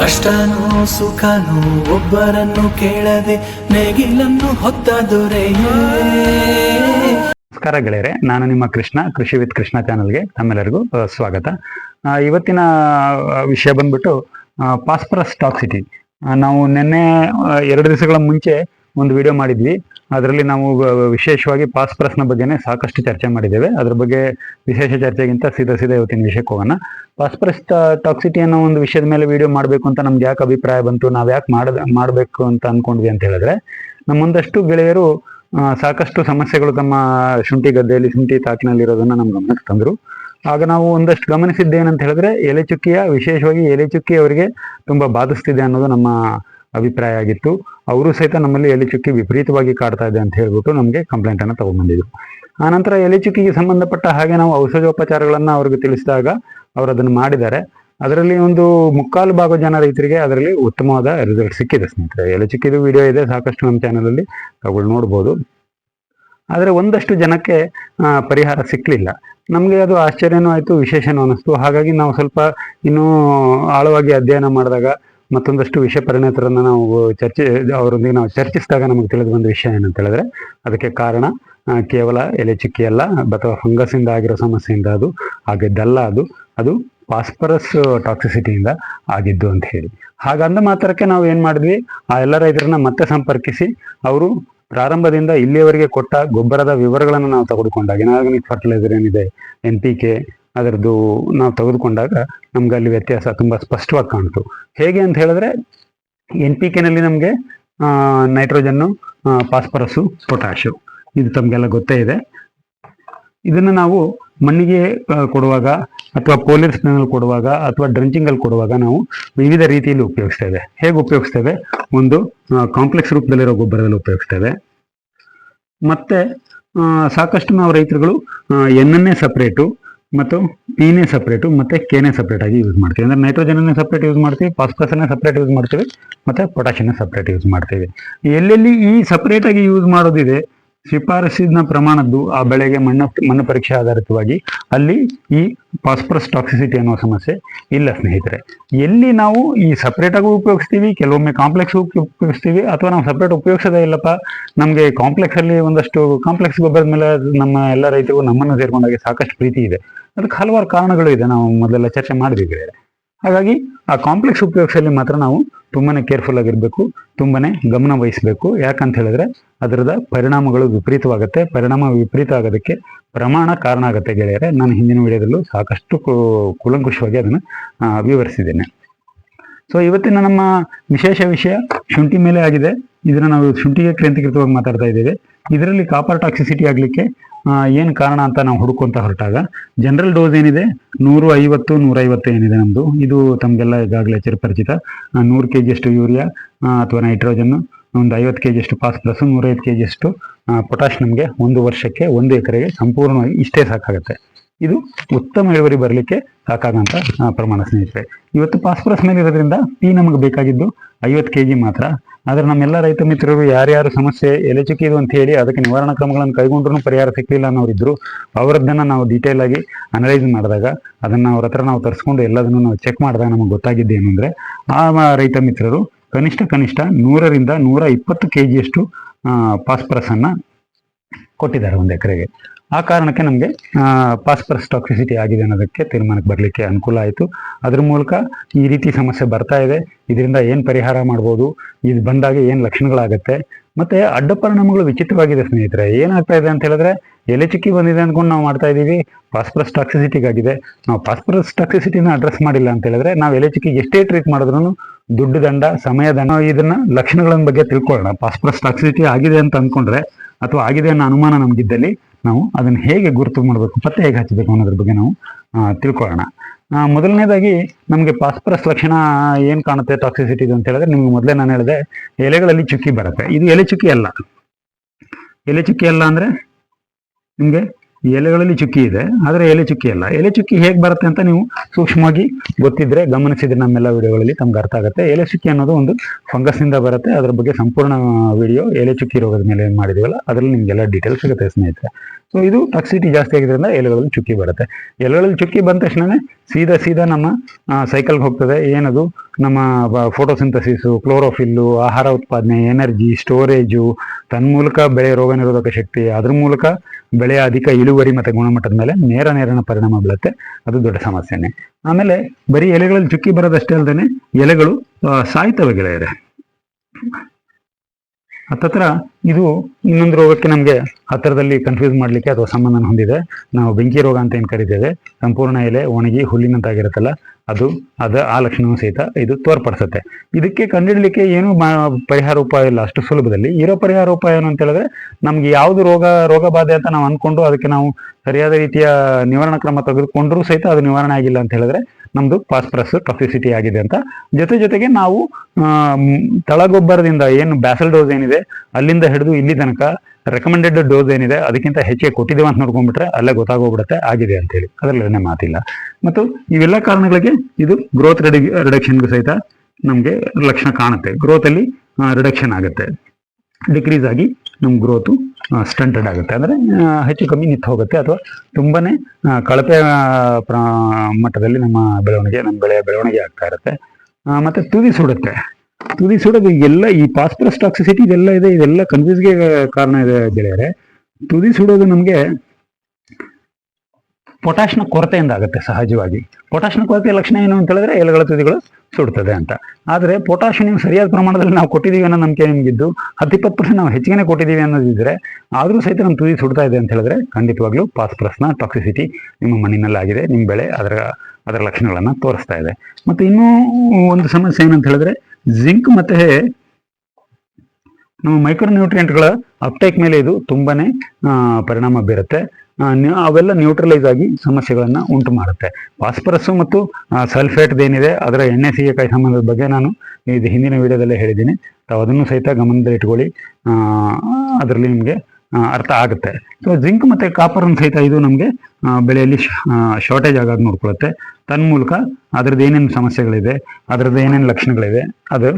ಕಷ್ಟನೋ ಸುಖನೋ ಒಬ್ಬರನ್ನು ಕೇಳದೆ ನೇಗಿಲನ್ನು ಹೊತ್ತ ದೊರೆಯೇ. ನಮಸ್ಕಾರ ಗೆಳೆಯರೆ, ನಾನು ನಿಮ್ಮ ಕೃಷ್ಣ, ಕೃಷಿ ವಿತ್ ಕೃಷ್ಣ ಚಾನಲ್ಗೆ ತಮ್ಮೆಲ್ಲರಿಗೂ ಸ್ವಾಗತ. ಇವತ್ತಿನ ವಿಷಯ ಬಂದ್ಬಿಟ್ಟು ಪಾಸ್ಪರಸ್ ಟಾಕ್ಸಿಟಿ ನಾವು ನಿನ್ನೆ ಎರಡು ದಿವಸಗಳ ಮುಂಚೆ ಒಂದು ವಿಡಿಯೋ ಮಾಡಿದ್ವಿ. ಅದರಲ್ಲಿ ನಾವು ವಿಶೇಷವಾಗಿ ಪಾಸ್ಪರಸ್ನ ಬಗ್ಗೆನೇ ಸಾಕಷ್ಟು ಚರ್ಚೆ ಮಾಡಿದ್ದೇವೆ. ಅದ್ರ ಬಗ್ಗೆ ವಿಶೇಷ ಚರ್ಚೆಗಿಂತ ಸೀದಾ ಸೀದಾ ಇವತ್ತಿನ ವಿಷಯಕ್ಕೆ ಹೋಗೋಣ. ಪಾಸ್ಪರಸ್ ಟಾಕ್ಸಿಟಿ ಅನ್ನೋ ಒಂದು ವಿಷಯದ ಮೇಲೆ ವಿಡಿಯೋ ಮಾಡಬೇಕು ಅಂತ ನಮ್ಗೆ ಯಾಕೆ ಅಭಿಪ್ರಾಯ ಬಂತು, ನಾವು ಯಾಕೆ ಮಾಡ ಮಾಡಬೇಕು ಅಂತ ಅಂದ್ಕೊಂಡ್ವಿ ಅಂತ ಹೇಳಿದ್ರೆ ನಮ್ಮೊಂದಷ್ಟು ಗೆಳೆಯರು ಸಾಕಷ್ಟು ಸಮಸ್ಯೆಗಳು ತಮ್ಮ ಶುಂಠಿ ಗದ್ದೆಯಲ್ಲಿ, ಶುಂಠಿ ತಾಕಿನಲ್ಲಿರೋದನ್ನ ನಮ್ಮ ಗಮನಕ್ಕೆ ತಂದರು. ಆಗ ನಾವು ಒಂದಷ್ಟು ಗಮನಿಸಿದ್ದೇನಂತ ಹೇಳಿದ್ರೆ ಎಲೆ ಚುಕ್ಕಿಯ ವಿಶೇಷವಾಗಿ ಎಲೆ ಚುಕ್ಕಿ ಅವರಿಗೆ ತುಂಬಾ ಬಾಧಿಸ್ತಿದೆ ಅನ್ನೋದು ನಮ್ಮ ಅಭಿಪ್ರಾಯ ಆಗಿತ್ತು. ಅವರು ಸಹಿತ ನಮ್ಮಲ್ಲಿ ಎಲೆ ಚುಕ್ಕಿ ವಿಪರೀತವಾಗಿ ಕಾಡ್ತಾ ಇದೆ ಅಂತ ಹೇಳ್ಬಿಟ್ಟು ನಮಗೆ ಕಂಪ್ಲೇಂಟ್ ಅನ್ನು ತಗೊಂಡ್ಬಂದಿದ್ರು. ಆನಂತರ ಎಲೆ ಚುಕ್ಕಿಗೆ ಸಂಬಂಧಪಟ್ಟ ಹಾಗೆ ನಾವು ಔಷಧೋಪಚಾರಗಳನ್ನು ಅವ್ರಿಗೆ ತಿಳಿಸಿದಾಗ ಅವರು ಅದನ್ನು ಮಾಡಿದ್ದಾರೆ. ಅದರಲ್ಲಿ ಒಂದು ಮುಕ್ಕಾಲು ಭಾಗ ಜನ ರೈತರಿಗೆ ಅದರಲ್ಲಿ ಉತ್ತಮವಾದ ರಿಸಲ್ಟ್ ಸಿಕ್ಕಿದೆ ಸ್ನೇಹಿತರೆ. ಎಲೆ ಚುಕ್ಕಿದು ವಿಡಿಯೋ ಇದೆ, ಸಾಕಷ್ಟು ನಮ್ಮ ಚಾನಲಲ್ಲಿ ಅವುಗಳು ನೋಡ್ಬೋದು. ಆದರೆ ಒಂದಷ್ಟು ಜನಕ್ಕೆ ಪರಿಹಾರ ಸಿಕ್ಕಲಿಲ್ಲ ನಮಗೆ ಅದು ಆಶ್ಚರ್ಯನೂ ಆಯಿತು, ವಿಶೇಷನೂ ಅನ್ನಿಸ್ತು. ಹಾಗಾಗಿ ನಾವು ಸ್ವಲ್ಪ ಇನ್ನೂ ಆಳವಾಗಿ ಅಧ್ಯಯನ ಮಾಡಿದಾಗ ಮತ್ತೊಂದಷ್ಟು ವಿಷಯ ಪರಿಣಿತರನ್ನ ನಾವು ಚರ್ಚೆ, ಅವರೊಂದಿಗೆ ನಾವು ಚರ್ಚಿಸಿದಾಗ ನಮಗೆ ತಿಳಿದು ಬಂದ ವಿಷಯ ಏನಂತ ಹೇಳಿದ್ರೆ, ಅದಕ್ಕೆ ಕಾರಣ ಕೇವಲ ಎಲೆ ಚಿಕ್ಕಿ ಅಲ್ಲ, ಅಥವಾ ಫಂಗಸ್ ಇಂದ ಆಗಿರೋ ಸಮಸ್ಯೆಯಿಂದ ಅದು ಆಗಿದ್ದಲ್ಲ ಅದು ಅದು ಫಾಸ್ಫರಸ್ ಟಾಕ್ಸಿಸಿಟಿಯಿಂದ ಆಗಿದ್ದು ಅಂತ ಹೇಳಿ. ಹಾಗಂದ ಮಾತ್ರಕ್ಕೆ ನಾವು ಏನು ಮಾಡಿದ್ವಿ, ಆ ಎಲ್ಲ ರೈತರನ್ನ ಮತ್ತೆ ಸಂಪರ್ಕಿಸಿ, ಅವರು ಪ್ರಾರಂಭದಿಂದ ಇಲ್ಲಿಯವರೆಗೆ ಕೊಟ್ಟ ಗೊಬ್ಬರದ ವಿವರಗಳನ್ನು ನಾವು ತೆಗೆದುಕೊಂಡಾಗ ಇನಾರ್ಗಾನಿಕ್ ಫರ್ಟಿಲೈಸರ್ ಏನಿದೆ ಎನ್ ಪಿ ಕೆ ಅದರದ್ದು ನಾವು ತೆಗೆದುಕೊಂಡಾಗ ನಮ್ಗೆ ಅಲ್ಲಿ ವ್ಯತ್ಯಾಸ ತುಂಬಾ ಸ್ಪಷ್ಟವಾಗಿ ಕಾಣ್ತು. ಹೇಗೆ ಅಂತ ಹೇಳಿದ್ರೆ ಎನ್ ಪಿ ಕೆನಲ್ಲಿ ನಮಗೆ ನೈಟ್ರೋಜನ್ನು ಫಾಸ್ಫರಸ್ಸು ಪೊಟ್ಯಾಶು ಇದು ತಮಗೆಲ್ಲ ಗೊತ್ತೇ ಇದೆ. ಇದನ್ನು ನಾವು ಮಣ್ಣಿಗೆ ಕೊಡುವಾಗ ಅಥವಾ ಪೋಲಿಸ್ ಸ್ಪ್ರೇನಲ್ಲಿ ಕೊಡುವಾಗ ಅಥವಾ ಡ್ರಂಚಿಂಗ್ ಅಲ್ಲಿ ಕೊಡುವಾಗ ನಾವು ವಿವಿಧ ರೀತಿಯಲ್ಲಿ ಉಪಯೋಗಿಸ್ತೇವೆ ಹೇಗೆ ಉಪಯೋಗಿಸ್ತೇವೆ ಒಂದು ಕಾಂಪ್ಲೆಕ್ಸ್ ರೂಪದಲ್ಲಿರೋ ಗೊಬ್ಬರದಲ್ಲಿ ಉಪಯೋಗಿಸ್ತೇವೆ ಮತ್ತೆ ಸಾಕಷ್ಟು ನಾವು ರೈತರುಗಳು ಎನ್ನನ್ನೇ ಸಪ್ರೇಟು ಮತ್ತು ಪೀನೇ ಸಪ್ರೇಟು ಮತ್ತೆ ಕೆನೆ ಸಪ್ರೇಟ್ ಆಗಿ ಯೂಸ್ ಮಾಡ್ತೀವಿ. ಅಂದ್ರೆ ನೈಟ್ರೋಜನ್ ಸಪ್ರೇಟ್ ಯೂಸ್ ಮಾಡ್ತೀವಿ ಫಾಸ್ಫರಸ್ ಸಪ್ರೇಟ್ ಯೂಸ್ ಮಾಡ್ತೀವಿ, ಮತ್ತೆ ಪೊಟ್ಯಾಷಿಯನ್ನ ಸಪ್ರೇಟ್ ಯೂಸ್ ಮಾಡ್ತೀವಿ. ಎಲ್ಲೆಲ್ಲಿ ಈ ಸಪ್ರೇಟ್ ಆಗಿ ಯೂಸ್ ಮಾಡೋದಿದೆ ಶಿಫಾರಸಿನ ಪ್ರಮಾಣದ್ದು ಆ ಬೆಳೆಗೆ ಮಣ್ಣು ಮಣ್ಣು ಪರೀಕ್ಷೆ ಆಧಾರಿತವಾಗಿ ಅಲ್ಲಿ ಈ ಫಾಸ್ಫರಸ್ ಟಾಕ್ಸಿಸಿಟಿ ಅನ್ನೋ ಸಮಸ್ಯೆ ಇಲ್ಲ, ಸ್ನೇಹಿತರೆ. ಎಲ್ಲಿ ನಾವು ಈ ಸಪ್ರೇಟ್ ಆಗಿ ಉಪಯೋಗಿಸ್ತೀವಿ, ಕೆಲವೊಮ್ಮೆ ಕಾಂಪ್ಲೆಕ್ಸ್ ಉಪಯೋಗಿಸ್ತೀವಿ, ಅಥವಾ ನಾವು ಸಪ್ರೇಟ್ ಉಪಯೋಗಿಸೋದೇ ಇಲ್ಲಪ್ಪ, ನಮಗೆ ಕಾಂಪ್ಲೆಕ್ಸ್ ಅಲ್ಲಿ ಒಂದಷ್ಟು ಕಾಂಪ್ಲೆಕ್ಸ್ ಗೊಬ್ಬರದ ಮೇಲೆ ನಮ್ಮ ಎಲ್ಲ ರೈತರಿಗೂ ನಮ್ಮನ್ನು ಸೇರ್ಕೊಂಡಾಗ ಸಾಕಷ್ಟು ಪ್ರೀತಿ ಇದೆ. ಅದಕ್ಕೆ ಹಲವಾರು ಕಾರಣಗಳು ಇದೆ ನಾವು ಮೊದಲೆಲ್ಲ ಚರ್ಚೆ ಮಾಡಿದ್ವಿ ಹಾಗಾಗಿ ಆ ಕಾಂಪ್ಲೆಕ್ಸ್ ಉಪಯೋಗಿಸಲ್ಲಿ ಮಾತ್ರ ನಾವು ತುಂಬಾನೇ ಕೇರ್ಫುಲ್ ಆಗಿರಬೇಕು, ತುಂಬಾನೇ ಗಮನ ವಹಿಸಬೇಕು. ಯಾಕಂತ ಹೇಳಿದ್ರೆ ಅದರದ ಪರಿಣಾಮಗಳು ವಿಪರೀತವಾಗುತ್ತೆ. ಪರಿಣಾಮ ವಿಪರೀತ ಆಗೋದಕ್ಕೆ ಪ್ರಮಾಣ ಕಾರಣ ಆಗುತ್ತೆ ಗೆಳೆಯರೆ. ನಾನು ಹಿಂದಿನ ವಿಡಿಯೋದಲ್ಲೂ ಸಾಕಷ್ಟು ಕುಲಂಕುಷವಾಗಿ ಅದನ್ನು ವಿವರಿಸಿದ್ದೇನೆ. ಸೊ ಇವತ್ತಿನ ನಮ್ಮ ವಿಶೇಷ ವಿಷಯ ಶುಂಠಿ ಮೇಲೆ ಆಗಿದೆ. ಇದನ್ನ ನಾವು ಶುಂಠಿಗೆ ಕೇಂದ್ರೀಕೃತವಾಗಿ ಮಾತಾಡ್ತಾ ಇದ್ದೇವೆ. ಇದರಲ್ಲಿ ಕಾಪರ್ ಟಾಕ್ಸಿಸಿಟಿ ಆಗಲಿಕ್ಕೆ ಏನು ಕಾರಣ ಅಂತ ನಾವು ಹುಡುಕೊಂತ ಹೊರಟಾಗ ಜನರಲ್ ಡೋಸ್ ಏನಿದೆ? ನೂರು ಐವತ್ತು ನೂರೈವತ್ತು ಏನಿದೆ ನಮ್ಮದು ಇದು ತಮಗೆಲ್ಲ ಈಗಾಗಲೇ ಚಿರಪರಿಚಿತ. ನೂರು ಕೆ ಜಿಯಷ್ಟು ಯೂರಿಯಾ ಅಥವಾ ನೈಟ್ರೋಜನ್ನು ಒಂದು ಐವತ್ತು ಕೆ ಜಿಯಷ್ಟು ಫಾಸ್ಫರಸ್ ನೂರೈವತ್ತು ಕೆ ಜಿಯಷ್ಟು ಪೊಟ್ಯಾಶ್ ನಮಗೆ ಒಂದು ವರ್ಷಕ್ಕೆ ಒಂದು ಎಕರೆಗೆ ಸಂಪೂರ್ಣವಾಗಿ ಇಷ್ಟೇ ಸಾಕಾಗುತ್ತೆ. ಇದು ಉತ್ತಮ ಇಳುವರಿ ಬರಲಿಕ್ಕೆ ಸಾಕಾಗಂತ ಪ್ರಮಾಣ ಸ್ನೇಹಿತರೆ. ಇವತ್ತು ಫಾಸ್ಫರಸ್ ಮೇಲೆ ಇರೋದ್ರಿಂದ ಪಿ ನಮಗೆ ಬೇಕಾಗಿದ್ದು ಐವತ್ತು ಕೆ ಜಿ ಮಾತ್ರ. ಆದರೆ ನಮ್ಮೆಲ್ಲ ರೈತ ಮಿತ್ರರು ಯಾರ್ಯಾರು ಸಮಸ್ಯೆ ಎಲೆ ಚುಕ್ಕಿದು ಅಂತ ಹೇಳಿ ಅದಕ್ಕೆ ನಿವಾರಣಾ ಕ್ರಮಗಳನ್ನು ಕೈಗೊಂಡ್ರು ಪರಿಹಾರ ಸಿಕ್ಕಲಿಲ್ಲ ಅನ್ನೋರಿದ್ರು. ಅವರದ್ದನ್ನ ನಾವು ಡೀಟೇಲ್ ಆಗಿ ಅನಲೈಸ್ ಮಾಡಿದಾಗ ಅದನ್ನ ಅವ್ರ ಹತ್ರ ನಾವು ತರಿಸ್ಕೊಂಡು ಎಲ್ಲದನ್ನು ನಾವು ಚೆಕ್ ಮಾಡಿದಾಗ ನಮಗೆ ಗೊತ್ತಾಗಿದ್ದು ಆ ರೈತ ಮಿತ್ರರು ಕನಿಷ್ಠ ಕನಿಷ್ಠ ನೂರರಿಂದ ನೂರ ಇಪ್ಪತ್ತು ಕೆ ಜಿಯಷ್ಟು ಅನ್ನ ಕೊಟ್ಟಿದ್ದಾರೆ ಒಂದು ಎಕರೆಗೆ. ಆ ಕಾರಣಕ್ಕೆ ನಮಗೆ ಫಾಸ್ಫರಸ್ ಟಾಕ್ಸಿಸಿಟಿ ಆಗಿದೆ ಅನ್ನೋದಕ್ಕೆ ತೀರ್ಮಾನಕ್ಕೆ ಬರಲಿಕ್ಕೆ ಅನುಕೂಲ ಆಯಿತು. ಅದ್ರ ಮೂಲಕ ಈ ರೀತಿ ಸಮಸ್ಯೆ ಬರ್ತಾ ಇದೆ. ಇದರಿಂದ ಏನು ಪರಿಹಾರ ಮಾಡ್ಬೋದು? ಇದು ಬಂದಾಗ ಏನು ಲಕ್ಷಣಗಳಾಗುತ್ತೆ? ಮತ್ತೆ ಅಡ್ಡ ಪರಿಣಾಮಗಳು ವಿಚಿತ್ರವಾಗಿದೆ ಸ್ನೇಹಿತರೆ. ಏನಾಗ್ತಾ ಇದೆ ಅಂತ ಹೇಳಿದ್ರೆ, ಎಲೆ ಚಿಕ್ಕಿ ಬಂದಿದೆ ಅಂದ್ಕೊಂಡು ನಾವು ಮಾಡ್ತಾ ಇದ್ದೀವಿ. ಫಾಸ್ಫರಸ್ ಟಾಕ್ಸಿಸಿಟಿಗಾಗಿದೆ ನಾವು ಫಾಸ್ಫರಸ್ ಟಾಕ್ಸಿಸಿಟಿನ ಅಡ್ರೆಸ್ ಮಾಡಿಲ್ಲ ಅಂತ ಹೇಳಿದ್ರೆ, ನಾವು ಎಲೆ ಚಿಕ್ಕಿಗೆ ಎಷ್ಟೇ ಟ್ರೀಟ್ ಮಾಡಿದ್ರು ದುಡ್ಡು ದಂಡ, ಸಮಯ ದಂಡ ಇದನ್ನ ಲಕ್ಷಣಗಳ ಬಗ್ಗೆ ತಿಳ್ಕೊಳ್ಳೋಣ. ಫಾಸ್ಫರಸ್ ಟಾಕ್ಸಿಸಿಟಿ ಆಗಿದೆ ಅಂತ ಅಂದ್ಕೊಂಡ್ರೆ ಅಥವಾ ಆಗಿದೆ ಅನ್ನೋ ಅನುಮಾನ ನಮಗಿದ್ದಲ್ಲಿ ನಾವು ಅದನ್ನು ಹೇಗೆ ಗುರುತು ಮಾಡಬೇಕು, ಪತ್ತೆ ಹೇಗೆ ಹಚ್ಚಬೇಕು ಅನ್ನೋದ್ರ ಬಗ್ಗೆ ನಾವು ತಿಳ್ಕೊಳ್ಳೋಣ. ಮೊದಲನೇದಾಗಿ ನಮಗೆ ಪಾಸ್ಪರಸ್ ಲಕ್ಷಣ ಏನು ಕಾಣುತ್ತೆ ಟಾಕ್ಸಿಸಿಟಿ ಅಂತ ಹೇಳಿದ್ರೆ ನಿಮ್ಗೆ ಮೊದಲೇ ನಾನು ಹೇಳಿದೆ, ಎಲೆಗಳಲ್ಲಿ ಚುಕ್ಕಿ ಬರುತ್ತೆ. ಇದು ಎಲೆ ಚುಕ್ಕಿ ಅಲ್ಲ. ಎಲೆ ಚುಕ್ಕಿ ಅಲ್ಲ ಅಂದ್ರೆ ನಿಮಗೆ ಎಲೆಗಳಲ್ಲಿ ಚುಕ್ಕಿ ಇದೆ, ಆದರೆ ಎಲೆ ಚುಕ್ಕಿ ಅಲ್ಲ. ಎಲೆ ಚುಕ್ಕಿ ಹೇಗೆ ಬರುತ್ತೆ ಅಂತ ನೀವು ಸೂಕ್ಷ್ಮವಾಗಿ ಗೊತ್ತಿದ್ರೆ ಗಮನಿಸಿದ್ರೆ ನಮ್ಮೆಲ್ಲ ವಿಡಿಯೋಗಳಲ್ಲಿ ತಮ್ಗೆ ಅರ್ಥ ಆಗುತ್ತೆ. ಎಲೆ ಚುಕ್ಕಿ ಅನ್ನೋದು ಒಂದು ಫಂಗಸ್ ಇಂದ ಬರುತ್ತೆ. ಅದರ ಬಗ್ಗೆ ಸಂಪೂರ್ಣ ವಿಡಿಯೋ ಎಲೆ ಚುಕ್ಕಿ ರೋಗದ ಮೇಲೆ ಏನು ಮಾಡಿದೀವಲ್ಲ, ಅದರಲ್ಲಿ ನಿಮಗೆಲ್ಲ ಡೀಟೇಲ್ಸ್ ಸಿಗುತ್ತೆ ಸ್ನೇಹಿತರೆ. ಸೊ ಇದು ಟಾಕ್ಸಿಟಿ ಜಾಸ್ತಿ ಆಗಿದ್ರಿಂದ ಎಲೆಗಳಲ್ಲಿ ಚುಕ್ಕಿ ಬರುತ್ತೆ. ಎಲೆಗಳಲ್ಲಿ ಚುಕ್ಕಿ ಬಂದ ತಕ್ಷಣವೇ ಸೀದಾ ಸೀದಾ ನಮ್ಮ ಸೈಕಲ್ಗೆ ಹೋಗ್ತದೆ. ಏನದು? ನಮ್ಮ ಫೋಟೋಸಿಂಥಸಿಸು ಕ್ಲೋರೋಫಿಲ್ಲು ಆಹಾರ ಉತ್ಪಾದನೆ ಎನರ್ಜಿ ಸ್ಟೋರೇಜು ತನ್ಮೂಲಕ ಬೆಳೆ ರೋಗ ನಿರೋಧಕ ಶಕ್ತಿ, ಅದ್ರ ಮೂಲಕ ಬೆಳೆಯ ಅಧಿಕ ಇಳುವರಿ ಮತ್ತು ಗುಣಮಟ್ಟದ ಮೇಲೆ ನೇರ ನೇರನ ಪರಿಣಾಮ ಬೀಳುತ್ತೆ. ಅದು ದೊಡ್ಡ ಸಮಸ್ಯೆನೆ. ಆಮೇಲೆ ಬರೀ ಎಲೆಗಳಲ್ಲಿ ಚುಕ್ಕಿ ಬರೋದಷ್ಟೇ ಅಲ್ಲದೆ ಎಲೆಗಳು ಸಾಯ್ತವೆ ಗೆಳೆಯರೆ. ಹತ್ತತ್ರ ಇದು ಇನ್ನೊಂದು ರೋಗಕ್ಕೆ ನಮಗೆ ಹತ್ತಿರದಲ್ಲಿ ಕನ್ಫ್ಯೂಸ್ ಮಾಡಲಿಕ್ಕೆ ಅಥವಾ ಸಂಬಂಧನ ಹೊಂದಿದೆ. ನಾವು ಬೆಂಕಿ ರೋಗ ಅಂತ ಏನು ಕರಿತೇವೆ? ಸಂಪೂರ್ಣ ಎಲೆ ಒಣಗಿ ಹುಲ್ಲಿನಂತಾಗಿರುತ್ತಲ್ಲ ಅದು, ಅದ ಆ ಲಕ್ಷಣವೂ ಸಹಿತ ಇದು ತೋರ್ಪಡಿಸುತ್ತೆ. ಇದಕ್ಕೆ ಕಂಡುಹಿಡಲಿಕ್ಕೆ ಏನು ಪರಿಹಾರ ಉಪಾಯ ಇಲ್ಲ ಅಷ್ಟು ಸುಲಭದಲ್ಲಿ. ಇರೋ ಪರಿಹಾರ ಉಪಾಯ ಏನು ಅಂತ ಹೇಳಿದ್ರೆ ನಮ್ಗೆ ಯಾವುದು ರೋಗ ರೋಗ ಬಾಧೆ ಅಂತ ನಾವು ಅನ್ಕೊಂಡು ಅದಕ್ಕೆ ನಾವು ಸರಿಯಾದ ರೀತಿಯ ನಿವಾರಣಾ ಕ್ರಮ ತೆಗೆದುಕೊಂಡ್ರೂ ಸಹಿತ ಅದು ನಿವಾರಣೆ ಆಗಿಲ್ಲ ಅಂತ ಹೇಳಿದ್ರೆ ನಮ್ದು ಫಾಸ್ಫರಸ್ ಟಾಕ್ಸಿಸಿಟಿ ಆಗಿದೆ ಅಂತ. ಜೊತೆ ಜೊತೆಗೆ ನಾವು ತಳಗೊಬ್ಬರದಿಂದ ಏನು ಬ್ಯಾಸಲ್ ಡೋಸ್ ಏನಿದೆ, ಅಲ್ಲಿಂದ ಹಿಡಿದು ಇಲ್ಲಿ ತನಕ ರೆಕಮೆಂಡೆಡ್ ಡೋಸ್ ಏನಿದೆ, ಅದಕ್ಕಿಂತ ಹೆಚ್ಚಿಗೆ ಕೊಟ್ಟಿದ್ದೇವೆ ಅಂತ ನೋಡ್ಕೊಂಡ್ಬಿಟ್ರೆ ಅಲ್ಲೇ ಗೊತ್ತಾಗೋಗ್ಬಿಡುತ್ತೆ, ಆಗಿದೆ ಅಂತೇಳಿ ಅದರಲ್ಲೇನೇ ಮಾತಿಲ್ಲ. ಮತ್ತು ಇವೆಲ್ಲ ಕಾರಣಗಳಿಗೆ ಇದು ಗ್ರೋತ್ ರಿಡಿ ರಿಡಕ್ಷನ್ಗೂ ಸಹಿತ ನಮಗೆ ಲಕ್ಷಣ ಕಾಣುತ್ತೆ. ಗ್ರೋತಲ್ಲಿ ರಿಡಕ್ಷನ್ ಆಗುತ್ತೆ. ಡಿಕ್ರೀಸ್ ಆಗಿ ನಮ್ಮ ಗ್ರೋತು ಸ್ಟಂಟೆಡ್ ಆಗುತ್ತೆ. ಅಂದರೆ ಹೆಚ್ಚು ಕಮ್ಮಿ ನಿಂತು ಹೋಗುತ್ತೆ ಅಥವಾ ತುಂಬಾನೇ ಕಳಪೆ ಮಟ್ಟದಲ್ಲಿ ನಮ್ಮ ಬೆಳವಣಿಗೆ, ನಮ್ಮ ಬೆಳೆಯ ಬೆಳವಣಿಗೆ ಆಗ್ತಾ ಇರುತ್ತೆ. ಮತ್ತೆ ತುದಿ ಸುಡುತ್ತೆ. ತುದಿ ಸುಡೋದು ಎಲ್ಲ ಈ ಫಾಸ್ಫರಸ್ ಟಾಕ್ಸಿಸಿಟಿ ಇದೆಲ್ಲ ಇದೆ, ಇದೆಲ್ಲ ಕನ್ಫ್ಯೂಸ್ಗೆ ಕಾರಣ ಇದೆ ಗೆಳೆಯರೆ. ತುದಿ ಸುಡೋದು ನಮಗೆ ಪೊಟ್ಯಾಶ್ನ ಕೊರತೆಯಿಂದ ಆಗುತ್ತೆ ಸಹಜವಾಗಿ. ಪೊಟ್ಯಾಶ್ನ ಕೊರತೆಯ ಲಕ್ಷಣ ಏನು ಅಂತ ಹೇಳಿದ್ರೆ ಎಲೆಗಳ ತುದಿಗಳು ಸುಡ್ತದೆ ಅಂತ. ಆದರೆ ಪೊಟ್ಯಾಶ್ ನೀವು ಸರಿಯಾದ ಪ್ರಮಾಣದಲ್ಲಿ ನಾವು ಕೊಟ್ಟಿದ್ದೀವಿ ಅನ್ನೋ ನಂಬಿಕೆ ನಿಮಗಿದ್ದು ಹತ್ತಿಪ್ಪತ್ತು ಪರ್ಸೆಂಟ್ ನಾವು ಹೆಚ್ಚಿಗೆನೆ ಕೊಟ್ಟಿದ್ದೀವಿ ಅನ್ನೋದಿದ್ರೆ, ಆದರೂ ಸಹಿತ ನಮ್ಮ ತುದಿ ಸುಡ್ತಾ ಇದೆ ಅಂತ ಹೇಳಿದ್ರೆ ಖಂಡಿತವಾಗ್ಲೂ ಫಾಸ್ಫರಸ್ನ ಟಾಕ್ಸಿಸಿಟಿ ನಿಮ್ಮ ಮಣ್ಣಿನಲ್ಲಿ ಆಗಿದೆ, ನಿಮ್ಮ ಬೆಳೆ ಅದರ ಅದರ ಲಕ್ಷಣಗಳನ್ನು ತೋರಿಸ್ತಾ ಇದೆ. ಮತ್ತು ಇನ್ನೂ ಒಂದು ಸಮಸ್ಯೆ ಏನಂತ ಹೇಳಿದ್ರೆ ಜಿಂಕ್ ಮತ್ತೆ ನಮ್ಮ ಮೈಕ್ರೋನ್ಯೂಟ್ರಿಯೆಂಟ್ಗಳ ಅಪ್ಟೇಕ್ ಮೇಲೆ ಇದು ತುಂಬಾನೇ ಪರಿಣಾಮ ಬೀರುತ್ತೆ. ಅವೆಲ್ಲ ನ್ಯೂಟ್ರಲೈಸ್ ಆಗಿ ಸಮಸ್ಯೆಗಳನ್ನು ಉಂಟು ಮಾಡುತ್ತೆ. ಫಾಸ್ಫರಸ್ ಮತ್ತು ಸಲ್ಫೇಟ್ ಏನಿದೆ, ಅದರ ಎಣ್ಣೆ ಸೀಗೆಕಾಯಿ ಸಂಬಂಧದ ಬಗ್ಗೆ ನಾನು ಇದು ಹಿಂದಿನ ವಿಡಿಯೋದಲ್ಲೇ ಹೇಳಿದ್ದೀನಿ. ತಾವು ಅದನ್ನು ಸಹಿತ ಗಮನದಲ್ಲಿ ಇಟ್ಕೊಳ್ಳಿ. ಅದರಲ್ಲಿ ನಿಮಗೆ ಅರ್ಥ ಆಗುತ್ತೆ. ಸೊ ಜಿಂಕ್ ಮತ್ತು ಕಾಪರನ್ನು ಸಹಿತ ಇದು ನಮಗೆ ಬೆಳೆಯಲ್ಲಿ ಶಾರ್ಟೇಜ್ ಆಗಾಗ ನೋಡ್ಕೊಳ್ಳುತ್ತೆ ತನ್ಮೂಲಕ ಅದರದ್ದು ಏನೇನು ಸಮಸ್ಯೆಗಳಿದೆ, ಅದರದ್ದು ಏನೇನು ಲಕ್ಷಣಗಳಿವೆ, ಅದು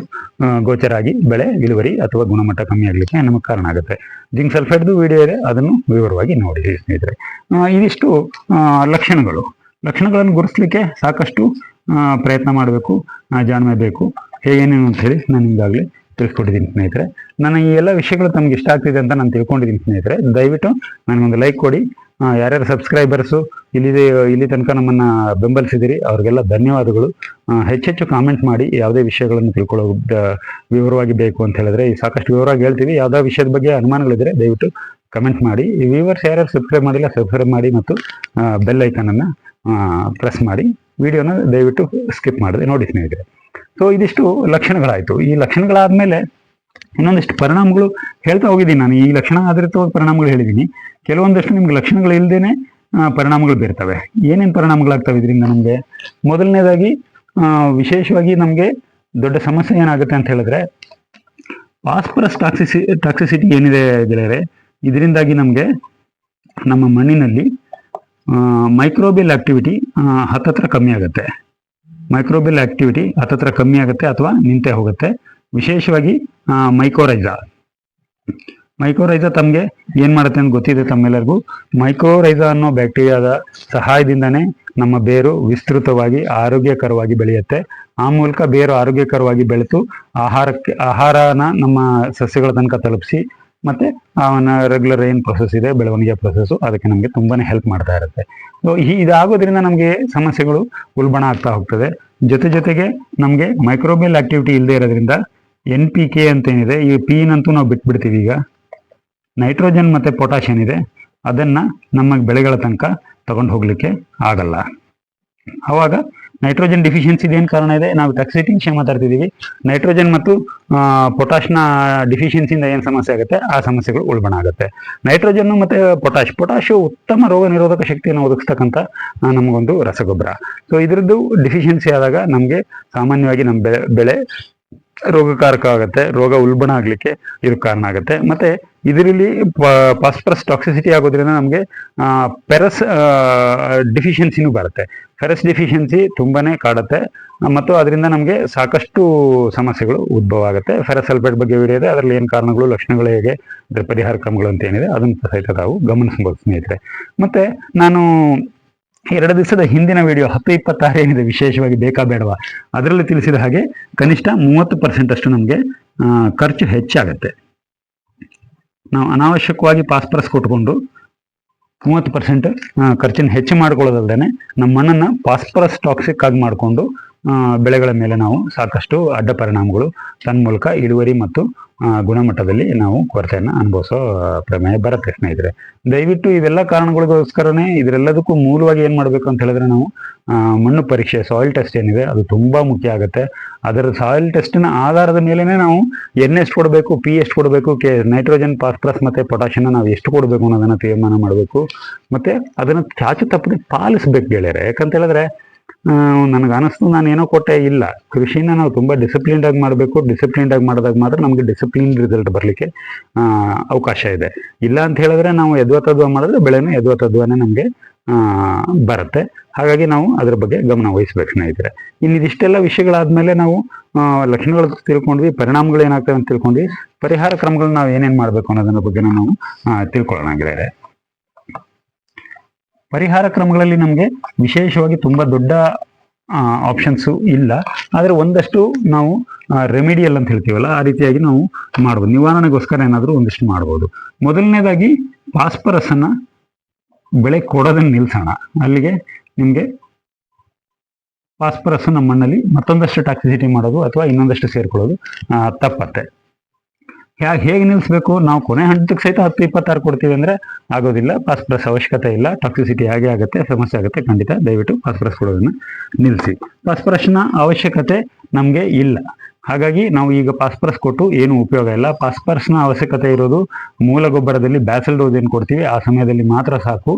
ಗೋಚರಾಗಿ ಬೆಳೆ ಇಳುವರಿ ಅಥವಾ ಗುಣಮಟ್ಟ ಕಮ್ಮಿ ಆಗಲಿಕ್ಕೆ ನಮಗೆ ಕಾರಣ ಆಗುತ್ತೆ. ಜಿಂಕ್ ಸಲ್ಫೇಟ್ದು ವಿಡಿಯೋ ಇದೆ, ಅದನ್ನು ವಿವರವಾಗಿ ನೋಡಿ ಸ್ನೇಹಿತರೆ. ಇದಿಷ್ಟು ಲಕ್ಷಣಗಳು. ಲಕ್ಷಣಗಳನ್ನು ಗುರುತಿಸಲಿಕ್ಕೆ ಸಾಕಷ್ಟು ಪ್ರಯತ್ನ ಮಾಡಬೇಕು ಜಾಣ್ಮೆ ಬೇಕು. ಹೇಗೇನೇನು ಅಂತ ಹೇಳಿ ನಾನು ಈಗಾಗಲೇ ತಿಳಿಸ್ಕೊಟ್ಟಿದ್ದೀನಿ ಸ್ನೇಹಿತರೆ. ನನ್ನ ಈ ಎಲ್ಲ ವಿಷಯಗಳು ತಮ್ಗೆ ಇಷ್ಟ ಆಗ್ತಿದೆ ಅಂತ ನಾನು ತಿಳ್ಕೊಂಡಿದ್ದೀನಿ ಸ್ನೇಹಿತರೆ. ದಯವಿಟ್ಟು ನನಗೊಂದು ಲೈಕ್ ಕೊಡಿ. ಯಾರ್ಯಾರು ಸಬ್ಸ್ಕ್ರೈಬರ್ಸು ಇಲ್ಲಿ ಇಲ್ಲಿ ತನಕ ನಮ್ಮನ್ನ ಬೆಂಬಲಿಸಿದಿರಿ, ಅವ್ರಿಗೆಲ್ಲ ಧನ್ಯವಾದಗಳು. ಹೆಚ್ಚೆಚ್ಚು ಕಾಮೆಂಟ್ ಮಾಡಿ ಯಾವುದೇ ವಿಷಯಗಳನ್ನು ತಿಳ್ಕೊಳ್ಳೋ ವಿವರವಾಗಿ ಬೇಕು ಅಂತ ಹೇಳಿದ್ರೆ, ಈ ಸಾಕಷ್ಟು ವಿವರವಾಗಿ ಹೇಳ್ತೀವಿ. ಯಾವುದೇ ವಿಷಯದ ಬಗ್ಗೆ ಅನುಮಾನಗಳಿದ್ರೆ ದಯವಿಟ್ಟು ಕಮೆಂಟ್ ಮಾಡಿ. ವ್ಯೂವರ್ಸ್ ಯಾರ್ಯಾರು ಸಬ್ಸ್ಕ್ರೈಬ್ ಮಾಡಿಲ್ಲ ಸಬ್ಸ್ಕ್ರೈಬ್ ಮಾಡಿ ಮತ್ತು ಬೆಲ್ ಐಕನನ್ನು ಪ್ರೆಸ್ ಮಾಡಿ. ವಿಡಿಯೋನ ದಯವಿಟ್ಟು ಸ್ಕಿಪ್ ಮಾಡಿದೆ ನೋಡಿ ಸ್ನೇಹಿತರೆ. ಸೊ ಇದಿಷ್ಟು ಲಕ್ಷಣಗಳಾಯಿತು. ಈ ಲಕ್ಷಣಗಳಾದ್ಮೇಲೆ ಇನ್ನೊಂದಿಷ್ಟು ಪರಿಣಾಮಗಳು ಹೇಳ್ತಾ ಹೋಗಿದ್ದೀನಿ ನಾನು. ಈ ಲಕ್ಷಣ ಆಧಾರಿತವಾಗಿ ಪರಿಣಾಮಗಳು ಹೇಳಿದ್ದೀನಿ. ಕೆಲವೊಂದಷ್ಟು ನಿಮ್ಗೆ ಲಕ್ಷಣಗಳು ಇಲ್ಲದೇನೆ ಪರಿಣಾಮಗಳು ಬೀರ್ತವೆ. ಏನೇನು ಪರಿಣಾಮಗಳಾಗ್ತವೆ ಇದರಿಂದ ನಮಗೆ? ಮೊದಲನೇದಾಗಿ ವಿಶೇಷವಾಗಿ ನಮಗೆ ದೊಡ್ಡ ಸಮಸ್ಯೆ ಏನಾಗುತ್ತೆ ಅಂತ ಹೇಳಿದ್ರೆ, ಫಾಸ್ಫರಸ್ ಟಾಕ್ಸಿಸಿ, ಟಾಕ್ಸಿಸಿಟಿ ಏನಿದೆ ಗೆಳೆಯರೆ? ಇದರಿಂದಾಗಿ ನಮಗೆ ನಮ್ಮ ಮಣ್ಣಿನಲ್ಲಿ ಮೈಕ್ರೋಬಿಯಲ್ ಆಕ್ಟಿವಿಟಿ ಹತ್ತತ್ರ ಕಮ್ಮಿ ಆಗುತ್ತೆ. ಮೈಕ್ರೋಬಿಲ್ ಆಕ್ಟಿವಿಟಿ ಹತ್ತತ್ರ ಕಮ್ಮಿ ಆಗುತ್ತೆ ಅಥವಾ ನಿಂತೆ ಹೋಗುತ್ತೆ. ವಿಶೇಷವಾಗಿ ಮೈಕೋರೈಜಾ ಮೈಕೋರೈಜ ತಮಗೆ ಏನು ಮಾಡುತ್ತೆ ಅಂತ ಗೊತ್ತಿದೆ ತಮ್ಮೆಲ್ಲರಿಗೂ? ಮೈಕ್ರೋರೈಸಾ ಅನ್ನೋ ಬ್ಯಾಕ್ಟೀರಿಯಾದ ಸಹಾಯದಿಂದನೇ ನಮ್ಮ ಬೇರು ವಿಸ್ತೃತವಾಗಿ ಆರೋಗ್ಯಕರವಾಗಿ ಬೆಳೆಯುತ್ತೆ. ಆ ಮೂಲಕ ಬೇರು ಆರೋಗ್ಯಕರವಾಗಿ ಬೆಳೆತು ಆಹಾರಕ್ಕೆ, ಆಹಾರನ ನಮ್ಮ ಸಸ್ಯಗಳ ತನಕ ತಲುಪಿಸಿ ಮತ್ತೆ ಅವನ ರೆಗ್ಯುಲರ್ ಏನು ಪ್ರೊಸೆಸ್ ಇದೆ, ಬೆಳವಣಿಗೆ ಪ್ರೊಸೆಸ್ಸು ಅದಕ್ಕೆ ನಮಗೆ ತುಂಬಾನೇ ಹೆಲ್ಪ್ ಮಾಡ್ತಾ ಇರುತ್ತೆ. ಸೊ ಈ ಇದಾಗೋದ್ರಿಂದ ನಮಗೆ ಸಮಸ್ಯೆಗಳು ಉಲ್ಬಣ ಆಗ್ತಾ ಹೋಗ್ತದೆ. ಜೊತೆ ಜೊತೆಗೆ ನಮಗೆ ಮೈಕ್ರೋಬಿಯಲ್ ಆಕ್ಟಿವಿಟಿ ಇಲ್ಲದೆ ಇರೋದ್ರಿಂದ ಎನ್ ಪಿ ಕೆ ಅಂತ ಏನಿದೆ ಈ ಪಿನಂತೂ ನಾವು ಬಿಟ್ಬಿಡ್ತೀವಿ ಈಗ. ನೈಟ್ರೋಜನ್ ಮತ್ತು ಪೊಟ್ಯಾಷ್ ಏನಿದೆ ಅದನ್ನು ನಮ್ಮ ಬೆಳೆಗಳ ತನಕ ತಗೊಂಡು ಹೋಗಲಿಕ್ಕೆ ಆಗಲ್ಲ. ಆವಾಗ ನೈಟ್ರೋಜನ್ ಡಿಫಿಷಿಯನ್ಸಿ ಏನು ಕಾರಣ ಇದೆ? ನಾವು ಟಾಕ್ಸಿಟಿ ವಿಷಯ ಮಾತಾಡ್ತಿದ್ದೀವಿ ನೈಟ್ರೋಜನ್ ಮತ್ತು ಪೊಟಾಶ್ನ ಡಿಫಿಷಿಯನ್ಸಿಯಿಂದ ಏನು ಸಮಸ್ಯೆ ಆಗುತ್ತೆ? ಆ ಸಮಸ್ಯೆಗಳು ಉಳ್ಬಣ ಆಗುತ್ತೆ. ನೈಟ್ರೋಜನ್ ಮತ್ತು ಪೊಟಾಶ್ ಪೊಟಾಶ್ ಉತ್ತಮ ರೋಗ ನಿರೋಧಕ ಶಕ್ತಿಯನ್ನು ಒದಗಿಸ್ತಕ್ಕಂಥ ನಮಗೊಂದು ರಸಗೊಬ್ಬರ. ಸೊ ಇದರದ್ದು ಡಿಫಿಷಿಯನ್ಸಿ ಆದಾಗ ನಮಗೆ ಸಾಮಾನ್ಯವಾಗಿ ನಮ್ಮ ಬೆಳೆ ರೋಗಕಾರಕ ಆಗುತ್ತೆ, ರೋಗ ಉಲ್ಬಣ ಆಗಲಿಕ್ಕೆ ಇದು ಕಾರಣ ಆಗುತ್ತೆ. ಮತ್ತೆ ಇದರಲ್ಲಿ ಫಾಸ್ಫರಸ್ ಟಾಕ್ಸಿಸಿಟಿ ಆಗೋದ್ರಿಂದ ನಮಗೆ ಪೆರಸ್ ಡಿಫಿಷಿಯನ್ಸಿನೂ ಬರುತ್ತೆ. ಫೆರಸ್ ಡಿಫಿಷಿಯನ್ಸಿ ತುಂಬಾನೇ ಕಾಡುತ್ತೆ. ಮತ್ತು ಅದರಿಂದ ನಮಗೆ ಸಾಕಷ್ಟು ಸಮಸ್ಯೆಗಳು ಉದ್ಭವ ಆಗುತ್ತೆ. ಫೆರಸ್ ಸಲ್ಫೇಟ್ ಬಗ್ಗೆ ವಿಡಿಯೋ ಇದೆ ಅದರಲ್ಲಿ ಏನು ಕಾರಣಗಳು, ಲಕ್ಷಣಗಳು ಹೇಗೆ, ಅದರ ಪರಿಹಾರ ಕ್ರಮಗಳು ಅಂತ ಏನಿದೆ, ಅದನ್ನು ಸಹಿತ ನಾವು ಗಮನಿಸಬಹುದು ಸ್ನೇಹಿತರೆ. ಮತ್ತೆ ನಾನು ಎರಡು ದಿವಸದ ಹಿಂದಿನ ವಿಡಿಯೋ ಹತ್ತು ಇಪ್ಪತ್ತಾರು ಏನಿದೆ ವಿಶೇಷವಾಗಿ ಬೇಕಾ ಬೇಡವಾ? ಅದರಲ್ಲಿ ತಿಳಿಸಿದ ಹಾಗೆ ಕನಿಷ್ಠ ಮೂವತ್ತು ಪರ್ಸೆಂಟ್ ಅಷ್ಟು ನಮಗೆ ಖರ್ಚು ಹೆಚ್ಚಾಗತ್ತೆ. ನಾವು ಅನಾವಶ್ಯಕವಾಗಿ ಪಾಸ್ಪರಸ್ ಕೊಟ್ಕೊಂಡು ಮೂವತ್ತು ಪರ್ಸೆಂಟ್ ಖರ್ಚನ್ನು ಹೆಚ್ಚು ಮಾಡ್ಕೊಳ್ಳೋದಲ್ಲದೆ ನಮ್ಮ ಮಣ್ಣನ್ನು ಪಾಸ್ಪರಸ್ ಟಾಕ್ಸಿಕ್ ಆಗಿ ಮಾಡಿಕೊಂಡು ಬೆಳೆಗಳ ಮೇಲೆ ನಾವು ಸಾಕಷ್ಟು ಅಡ್ಡ ಪರಿಣಾಮಗಳು ತನ್ಮೂಲಕ ಇಳುವರಿ ಮತ್ತು ಗುಣಮಟ್ಟದಲ್ಲಿ ನಾವು ಕೊರತೆಯನ್ನು ಅನುಭವಿಸೋ ಪ್ರಮೇಯ ಬರುತ್ತೆ ಸ್ನೇಹಿತರೆ. ದಯವಿಟ್ಟು ಇವೆಲ್ಲ ಕಾರಣಗಳಿಗೋಸ್ಕರನೇ ಇದರೆಲ್ಲದಕ್ಕೂ ಮೂಲವಾಗಿ ಏನು ಮಾಡಬೇಕು ಅಂತ ಹೇಳಿದ್ರೆ ನಾವು ಮಣ್ಣು ಪರೀಕ್ಷೆ ಸಾಯಿಲ್ ಟೆಸ್ಟ್ ಏನಿದೆ, ಅದು ತುಂಬ ಮುಖ್ಯ ಆಗುತ್ತೆ. ಅದರ ಸಾಯಿಲ್ ಟೆಸ್ಟಿನ ಆಧಾರದ ಮೇಲೇ ನಾವು ಎನ್ ಎಷ್ಟು ಕೊಡಬೇಕು, ಪಿ ಎಷ್ಟು ಕೊಡಬೇಕು, ಕೆ ನೈಟ್ರೋಜನ್ ಫಾಸ್ಫರಸ್ ಮತ್ತು ಪೊಟ್ಯಾಷಿಯನ್ನ ನಾವು ಎಷ್ಟು ಕೊಡಬೇಕು ಅನ್ನೋದನ್ನು ತೀರ್ಮಾನ ಮಾಡಬೇಕು. ಮತ್ತು ಅದನ್ನು ಚಾಚು ತಪ್ಪದೆ ಪಾಲಿಸ್ಬೇಕು ಗೆಳೆಯರೆ. ಯಾಕಂತ ಹೇಳಿದ್ರೆ ನನಗೆ ಅನಿಸ್ತು. ನಾನು ಏನೋ ಕೊಟ್ಟೆ, ಇಲ್ಲ. ಕೃಷಿನ ನಾವು ತುಂಬ ಡಿಸಿಪ್ಲಿನ್ಡ್ ಆಗಿ ಮಾಡಬೇಕು. ಡಿಸಿಪ್ಲಿನ್ಡ್ ಆಗಿ ಮಾಡಿದಾಗ ಮಾತ್ರ ನಮಗೆ ಡಿಸಿಪ್ಲಿನ್ ರಿಸಲ್ಟ್ ಬರಲಿಕ್ಕೆ ಅವಕಾಶ ಇದೆ. ಇಲ್ಲ ಅಂತ ಹೇಳಿದ್ರೆ ನಾವು ಯದ್ವತದ್ವ ಮಾಡಿದ್ರೆ ಬೆಳೆನೂ ಯದ್ವತದ್ವನೇ ನಮಗೆ ಬರುತ್ತೆ. ಹಾಗಾಗಿ ನಾವು ಅದ್ರ ಬಗ್ಗೆ ಗಮನ ವಹಿಸ್ಬೇಕು ಸ್ನೇಹಿತರೆ. ಇನ್ನು ಇದಿಷ್ಟೆಲ್ಲ ವಿಷಯಗಳಾದ್ಮೇಲೆ ನಾವು ಲಕ್ಷಣಗಳ ತಿಳ್ಕೊಂಡ್ವಿ, ಪರಿಣಾಮಗಳು ಏನಾಗ್ತವೆ ಅಂತ ತಿಳ್ಕೊಂಡ್ವಿ, ಪರಿಹಾರ ಕ್ರಮಗಳನ್ನ ನಾವು ಏನೇನು ಮಾಡಬೇಕು ಅನ್ನೋದನ್ನ ಬಗ್ಗೆ ನಾವು ತಿಳ್ಕೊಳ್ಳೋಣ ಗೆಳೆಯರೆ ಪರಿಹಾರ ಕ್ರಮಗಳಲ್ಲಿ ನಮಗೆ ವಿಶೇಷವಾಗಿ ತುಂಬ ದೊಡ್ಡ ಆಪ್ಷನ್ಸು ಇಲ್ಲ. ಆದರೆ ಒಂದಷ್ಟು ನಾವು ರೆಮಿಡಿಯಲ್ ಅಂತ ಹೇಳ್ತೀವಲ್ಲ, ಆ ರೀತಿಯಾಗಿ ನಾವು ಮಾಡ್ಬೋದು. ನಿವಾರಣೆಗೋಸ್ಕರ ಏನಾದರೂ ಒಂದಿಷ್ಟು ಮಾಡ್ಬೋದು. ಮೊದಲನೇದಾಗಿ ಪಾಸ್ಪರಸನ್ನು ಬೆಳೆ ಕೊಡೋದನ್ನು ನಿಲ್ಸೋಣ. ಅಲ್ಲಿಗೆ ನಿಮಗೆ ಪಾಸ್ಪರಸ್ ನಮ್ಮ ಮಣ್ಣಲ್ಲಿ ಮತ್ತೊಂದಷ್ಟು ಟಾಕ್ಸಿಸಿಟಿ ಮಾಡೋದು ಅಥವಾ ಇನ್ನೊಂದಷ್ಟು ಸೇರ್ಕೊಳ್ಳೋದು ತಪ್ಪತ್ತೆ. ಹೇಗೆ ಹೇಗೆ ನಿಲ್ಲಿಸ್ಬೇಕು ನಾವು ಕೊನೆ ಹಂತಕ್ಕೆ ಸಹಿತ ಹತ್ತು ಇಪ್ಪತ್ತಾರು ಕೊಡ್ತೀವಿ ಅಂದ್ರೆ ಆಗೋದಿಲ್ಲ. ಫಾಸ್ಫರಸ್ ಅವಶ್ಯಕತೆ ಇಲ್ಲ. ಟಾಕ್ಸಿಸಿಟಿ ಹಾಗೆ ಆಗುತ್ತೆ, ಸಮಸ್ಯೆ ಆಗುತ್ತೆ. ಖಂಡಿತ ದಯವಿಟ್ಟು ಫಾಸ್ಫರಸ್ ಕೊಡೋದನ್ನ ನಿಲ್ಲಿಸಿ ಫಾಸ್ಫರಸ್ನ ಅವಶ್ಯಕತೆ ನಮಗೆ ಇಲ್ಲ. ಹಾಗಾಗಿ ನಾವು ಈಗ ಪಾಸ್ಪರ್ಸ್ ಕೊಟ್ಟು ಏನು ಉಪಯೋಗ ಇಲ್ಲ. ಫಾಸ್ಫರಸ್ನ ಅವಶ್ಯಕತೆ ಇರೋದು ಮೂಲ ಗೊಬ್ಬರದಲ್ಲಿ ಬ್ಯಾಸಲ್ ಡೋಸ್ ಏನು ಕೊಡ್ತೀವಿ. ಆ ಸಮಯದಲ್ಲಿ ಮಾತ್ರ ಸಾಕು.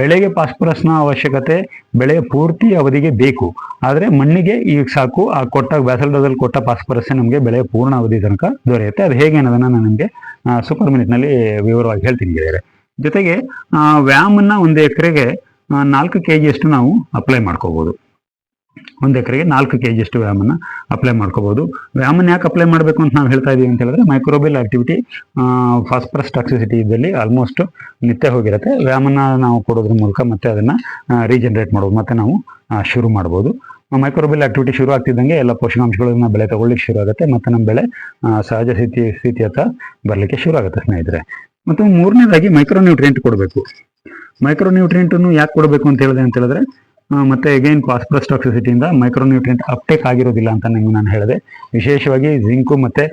ಬೆಳೆಗೆ ಫಾಸ್ಫರಸ್ನ ಅವಶ್ಯಕತೆ ಬೆಳೆ ಪೂರ್ತಿ ಅವಧಿಗೆ ಬೇಕು. ಆದರೆ ಮಣ್ಣಿಗೆ ಈಗ ಸಾಕು. ಆ ಕೊಟ್ಟ ಬ್ಯಾಸಲ್ ಡೋಸಲ್ಲಿ ಕೊಟ್ಟ ಪಾಸ್ಪರಸ್ ನಮಗೆ ಬೆಳೆ ಪೂರ್ಣ ಅವಧಿ ತನಕ ದೊರೆಯುತ್ತೆ. ಅದು ಹೇಗೆ ಅನ್ನೋದನ್ನ ನಾನು ನಿಮಗೆ ಸೂಪರ್ ಮಿನಿಟ್ನಲ್ಲಿ ವಿವರವಾಗಿ ಹೇಳ್ತೀನಿ ಗೆಳೆಯರೆ. ಜೊತೆಗೆ ವ್ಯಾಮನ್ನ ಒಂದು ಎಕರೆಗೆ ನಾಲ್ಕು ಕೆ ಜಿಯಷ್ಟು ನಾವು ಅಪ್ಲೈ ಮಾಡ್ಕೋಬೋದು. ಒಂದು ಎಕರೆಗೆ ನಾಲ್ಕು ಕೆ ಜಿಯಷ್ಟು ವ್ಯಾಮನ್ನ ಅಪ್ಲೈ ಮಾಡ್ಕೋಬೋದು. ವ್ಯಾಮನ್ನ ಯಾಕೆ ಅಪ್ಲೈ ಮಾಡಬೇಕು ಅಂತ ನಾವು ಹೇಳ್ತಾ ಇದೀವಿ ಅಂತ ಹೇಳಿದ್ರೆ ಮೈಕ್ರೋಬಿಯಲ್ ಆಕ್ಟಿವಿಟಿ ಫಾಸ್ಫರಸ್ ಟಾಕ್ಸಿಸಿಟಿ ಇದ್ದಲ್ಲಿ ಆಲ್ಮೋಸ್ಟ್ ನಿತ್ಯ ಹೋಗಿರುತ್ತೆ. ವ್ಯಾಮನ್ನ ನಾವು ಕೊಡೋದ್ರ ಮೂಲಕ ಮತ್ತೆ ಅದನ್ನ ರೀಜನರೇಟ್ ಮಾಡ್ಬೋದು ಮತ್ತೆ ನಾವು ಶುರು ಮಾಡ್ಬೋದು. ಮೈಕ್ರೋಬಿಯಲ್ ಆಕ್ಟಿವಿಟಿ ಶುರು ಆಗ್ತಿದ್ದಂಗೆ ಎಲ್ಲ ಪೋಷಕಾಂಶಗಳನ್ನ ಬೆಳೆ ತಗೊಳ್ಳಿಕ್ಕೆ ಶುರು ಆಗುತ್ತೆ ಮತ್ತೆ ನಮ್ಮ ಬೆಳೆ ಸಹಜ ಸ್ಥಿತಿ ಸ್ಥಿತಿಯತ್ತ ಬರಲಿಕ್ಕೆ ಶುರು ಆಗುತ್ತೆ ಸ್ನೇಹಿತರೆ. ಮತ್ತು ಮೂರನೇದಾಗಿ ಮೈಕ್ರೋ ನ್ಯೂಟ್ರಿಯೆಂಟ್ ಕೊಡಬೇಕು. ಮೈಕ್ರೋ ನ್ಯೂಟ್ರಿಯೆಂಟನ್ನು ಯಾಕೆ ಕೊಡಬೇಕು ಅಂತ ಹೇಳಿದೆ ಅಂತ ಹೇಳಿದ್ರೆ ಮತ್ತೆ ಎಗೈನ್ ಫಾಸ್ಫರಸ್ ಟಾಕ್ಸಿಸಿಟಿಯಿಂದ ಮೈಕ್ರೋ ನ್ಯೂಟ್ರಿಯೆಂಟ್ ಅಪ್ಟೇಕ್ ಆಗಿರೋದಿಲ್ಲ ಅಂತ ನಿಮ್ಗೆ ನಾನು ಹೇಳಿದೆ. ವಿಶೇಷವಾಗಿ ಜಿಂಕು ಮತ್ತೆ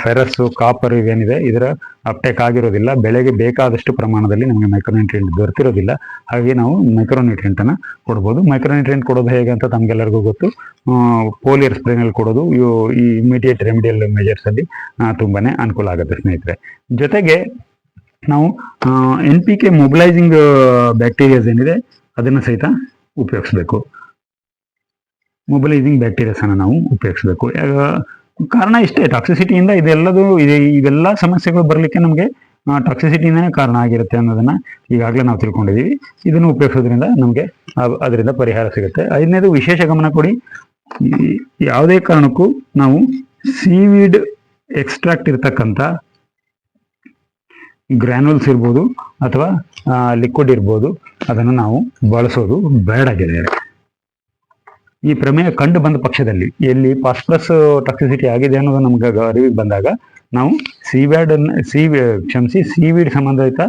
ಫೆರಸ್ಸು ಕಾಪರ್ ಇವೇನಿದೆ ಇದರ ಅಪ್ಟೇಕ್ ಆಗಿರೋದಿಲ್ಲ. ಬೆಳೆಗೆ ಬೇಕಾದಷ್ಟು ಪ್ರಮಾಣದಲ್ಲಿ ನಮಗೆ ಮೈಕ್ರೋ ನ್ಯೂಟ್ರಿಯೆಂಟ್ ದೊರೆತಿರೋದಿಲ್ಲ. ಹಾಗೆ ನಾವು ಮೈಕ್ರೋ ನ್ಯೂಟ್ರಿಯೆಂಟ್ ಅನ್ನ ಕೊಡ್ಬೋದು. ಮೈಕ್ರೋನ್ಯೂಟ್ರಿಯೆಂಟ್ ಕೊಡೋದು ಹೇಗೆ ಅಂತ ತಮಗೆಲ್ಲರಿಗೂ ಗೊತ್ತು. ಪೋಲಿಯರ್ ಸ್ಪ್ರೇನಲ್ಲಿ ಕೊಡೋದು ಈ ಇಮಿಡಿಯೇಟ್ ರೆಮಿಡಿಯಲ್ ಮೆಜರ್ಸ್ ಅಲ್ಲಿ ಆ, ತುಂಬಾನೇ ಅನುಕೂಲ ಆಗುತ್ತೆ ಸ್ನೇಹಿತರೆ. ಜೊತೆಗೆ ನಾವು N P K mobilising bacterias ಏನಿದೆ ಅದನ್ನು ಸಹಿತ ಉಪಯೋಗಿಸ್ಬೇಕು. ಮೊಬಿಲೈಸಿಂಗ್ ಬ್ಯಾಕ್ಟೀರಿಯಾಸ್ ಅನ್ನು ನಾವು ಉಪಯೋಗಿಸ್ಬೇಕು. ಕಾರಣ ಇಷ್ಟೇ ಟಾಕ್ಸಿಸಿಟಿಯಿಂದ ಇದೆಲ್ಲದು ಇದೆ, ಇವೆಲ್ಲ ಸಮಸ್ಯೆಗಳು ಬರಲಿಕ್ಕೆ ನಮಗೆ ಟಾಕ್ಸಿಸಿಟಿಯಿಂದನೇ ಕಾರಣ ಆಗಿರುತ್ತೆ ಅನ್ನೋದನ್ನ ಈಗಾಗಲೇ ನಾವು ತಿಳ್ಕೊಂಡಿದ್ದೀವಿ ಇದನ್ನು ಉಪಯೋಗಿಸೋದ್ರಿಂದ ನಮಗೆ ಅದರಿಂದ ಪರಿಹಾರ ಸಿಗುತ್ತೆ. ಐದನೇದು ವಿಶೇಷ ಗಮನ ಕೊಡಿ. ಯಾವುದೇ ಕಾರಣಕ್ಕೂ ನಾವು ಸೀವೀಡ್ ಎಕ್ಸ್ಟ್ರಾಕ್ಟ್ ಇರತಕ್ಕಂಥ ಗ್ರ್ಯಾನುಲ್ಸ್ ಇರ್ಬೋದು ಅಥವಾ ಲಿಕ್ವಿಡ್ ಇರ್ಬೋದು. ಅದನ್ನು ನಾವು ಬಳಸೋದು ಬೇಡ ಗೆಳೆಯರೆ ಈ ಪ್ರಮೇಯ ಕಂಡು ಬಂದ ಪಕ್ಷದಲ್ಲಿ ಎಲ್ಲಿ ಫಾಸ್ಫರಸ್ ಟಾಕ್ಸಿಸಿಟಿ ಆಗಿದೆ ಅನ್ನೋದು ನಮ್ಗೆ ಅರಿವಿಗೆ ಬಂದಾಗ ನಾವು ಸೀವ್ಯಾಡ್ ಸಿ ಕ್ಷಮಿಸಿ ಸೀವೀಡ್ ಸಂಬಂಧಿತ